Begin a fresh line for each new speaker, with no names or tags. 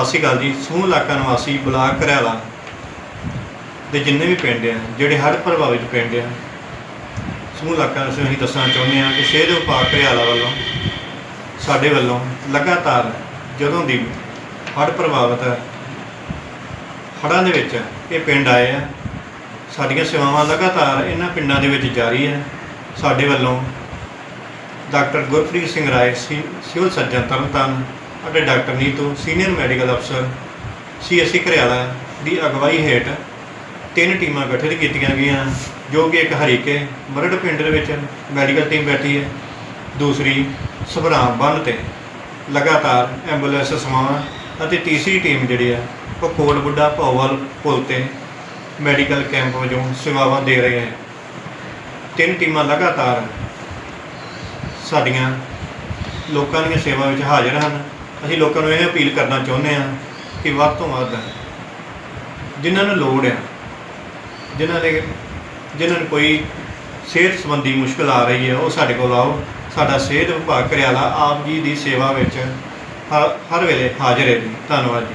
ਸਤਿ ਸ਼੍ਰੀ ਅਕਾਲ ਜੀ। ਸਮੂਹ ਇਲਾਕਾ ਨਿਵਾਸੀ ਬਲਾਕ ਘਰਿਆਲਾ ਦੇ ਜਿੰਨੇ ਵੀ ਪਿੰਡ ਆ, ਜਿਹੜੇ ਹੜ੍ਹ ਪ੍ਰਭਾਵਿਤ ਪਿੰਡ ਆ, ਸਮੂਹ ਇਲਾਕਾ ਨੂੰ ਅਸੀਂ ਦੱਸਣਾ ਚਾਹੁੰਦੇ ਹਾਂ ਕਿ ਸਿਹਤ ਵਿਭਾਗ ਘਰਿਆਲਾ ਵੱਲੋਂ, ਸਾਡੇ ਵੱਲੋਂ ਲਗਾਤਾਰ ਜਦੋਂ ਦੀ ਹੜ੍ਹ ਪ੍ਰਭਾਵਿਤ ਹੜ੍ਹਾਂ ਦੇ ਵਿੱਚ ਇਹ ਪਿੰਡ ਆਏ ਆ, ਸਾਡੀਆਂ ਸੇਵਾਵਾਂ ਲਗਾਤਾਰ ਇਹਨਾਂ ਪਿੰਡਾਂ ਦੇ ਵਿੱਚ ਜਾਰੀ ਹੈ। ਸਾਡੇ ਵੱਲੋਂ ਡਾਕਟਰ ਗੁਰਪ੍ਰੀਤ ਸਿੰਘ ਰਾਏ, ਸਿ- ਸਿਵਲ ਸਰਜਨ ਤਰਨਤਾਰਨ ਅਤੇ ਡਾਕਟਰ ਨੀਤੂ, ਸੀਨੀਅਰ ਮੈਡੀਕਲ ਅਫਸਰ, ਸੀਐਸਸੀ ਘਰਿਆਲਾ ਦੀ ਅਗਵਾਈ ਹੇਠ ਤਿੰਨ ਟੀਮਾਂ ਗਠਿਤ ਕੀਤੀਆਂ ਗਈਆਂ, ਜੋ ਕਿ ਇੱਕ ਹਰੀਕੇ ਮਰੜ ਪਿੰਡ ਦੇ ਵਿੱਚ ਮੈਡੀਕਲ ਟੀਮ ਬੈਠੀ ਹੈ, ਦੂਸਰੀ ਸਭਰਾਮ ਬੰਨ ਤੇ। ਲਗਾਤਾਰ ਐਂਬੂਲੈਂਸ ਸਮਾਂ ਅਤੇ ਤੀਸਰੀ ਟੀਮ ਜਿਹੜੀ ਹੈ, ਉਹ ਕੋਟ ਬੁੱਢਾ ਭੌਵਲ ਪੁਲ ਤੇ ਮੈਡੀਕਲ ਕੈਂਪ ਵਜੋਂ ਸੇਵਾਵਾਂ ਦੇ ਰਹੇ ਹੈ। ਤਿੰਨ ਟੀਮਾਂ ਲਗਾਤਾਰ ਸਾਡੀਆਂ ਲੋਕਾਂ ਦੀਆਂ ਸੇਵਾ ਵਿੱਚ ਹਾਜ਼ਰ ਹਨ। ਅਸੀਂ ਲੋਕਾਂ ਨੂੰ ਇਹ ਅਪੀਲ ਕਰਨਾ ਚਾਹੁੰਦੇ ਹਾਂ ਕਿ ਵੱਧ ਤੋਂ ਵੱਧ ਜਿਨ੍ਹਾਂ ਨੂੰ ਲੋੜ ਆ ਜਿਨ੍ਹਾਂ ਦੇ, ਜਿਨ੍ਹਾਂ ਨੂੰ ਕੋਈ ਸਿਹਤ ਸੰਬੰਧੀ ਮੁਸ਼ਕਲ ਆ ਰਹੀ ਹੈ, ਉਹ ਸਾਡੇ ਕੋਲ ਆਓ। ਸਾਡਾ ਸਿਹਤ ਵਿਭਾਗ ਘਰਿਆਲਾ ਆਪ ਜੀ ਦੀ ਸੇਵਾ ਵਿੱਚ ਹਰ ਹਰ ਵੇਲੇ ਹਾਜ਼ਰ ਹੈ ਜੀ। ਧੰਨਵਾਦ ਜੀ।